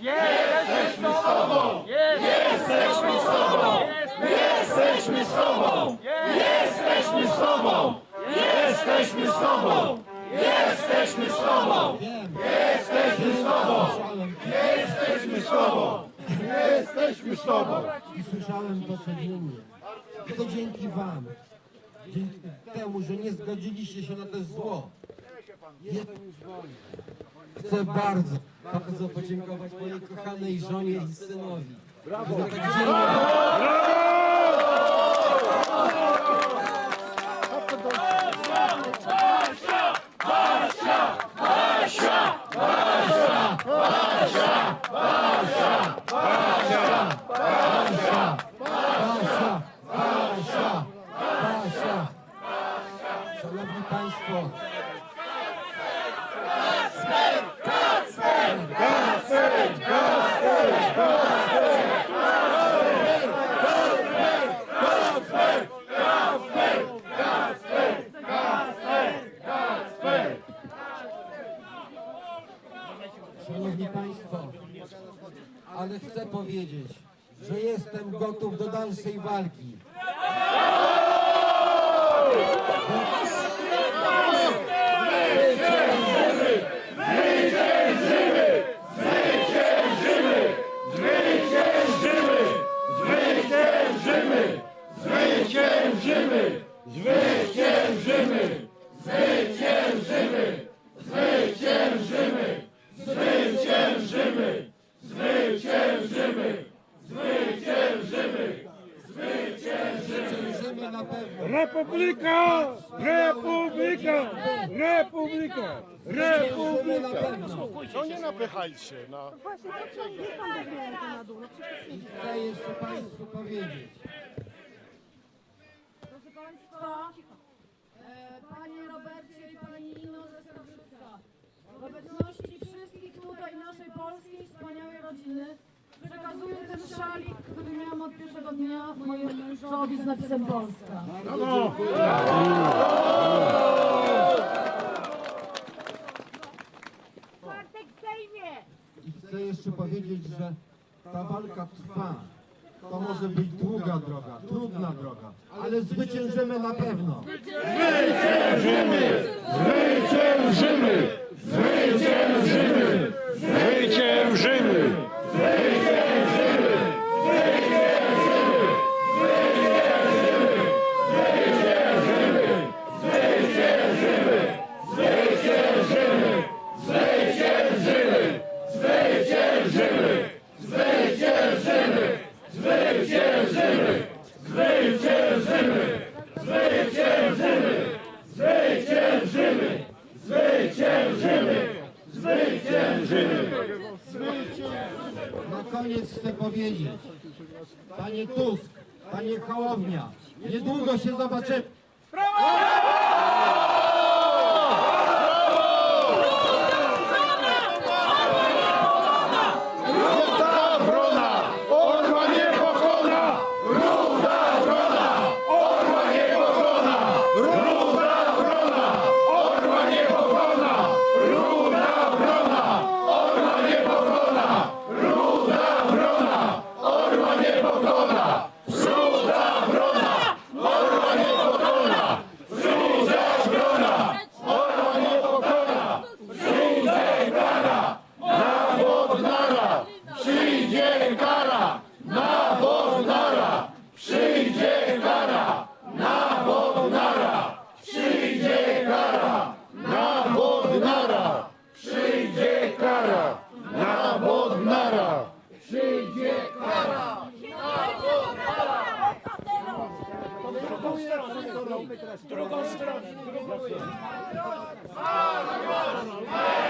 Jesteśmy z Tobą! Jesteśmy z Tobą! Jesteśmy z Tobą! Jesteśmy z Tobą! Jesteśmy z Tobą! Jesteśmy z Tobą! Jesteśmy z Tobą! Jesteśmy z Tobą! Jesteśmy z Tobą! i słyszałem to codziennie. I to dzięki Wam. Dzięki temu, że nie zgodziliście się na to zło. Jestem już wolny. Chcę bardzo, bardzo podziękować mojej kochanej żonie i synowi. Brawo! Że tak dzielnie Basia! Basia! Basia! Szanowni Państwo! Szanowni Państwo, ale chcę powiedzieć, że jestem gotów do dalszej walki. Republika! Republika! Republika! Pewno. No nie napychajcie, no. Właśnie, to co, niech pan weźmie rękę na dół. No przecież I chcę jeszcze Państwu powiedzieć, Proszę Państwa, e, Panie Robercie i Pani Nino ze Stabrzycka, w obecności wszystkich tutaj naszej polskiej wspaniałej rodziny przekazuję ten szalik, który miałam od pierwszego dnia mojemu mężowi z napisem Polska. i chcę jeszcze powiedzieć, że ta walka trwa. To może być długa droga, trudna droga, ale zwyciężymy na pewno. Zwyciężymy! Zwyciężymy! Na koniec chcę powiedzieć, Panie Tusk, Panie Hołownia, niedługo się zobaczymy. Ruda Mark! Mark! Mark!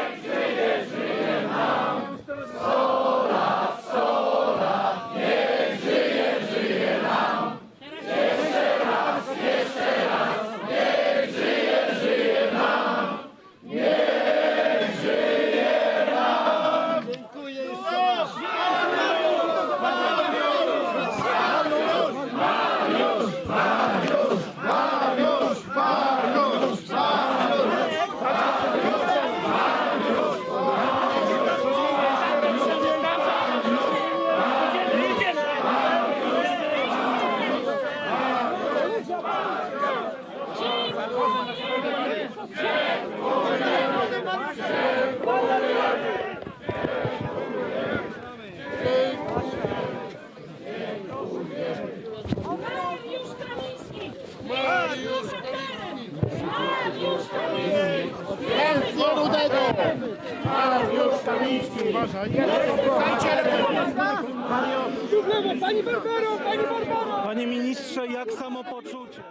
Barbaro, Barbaro! Panie ministrze, jak samopoczucie?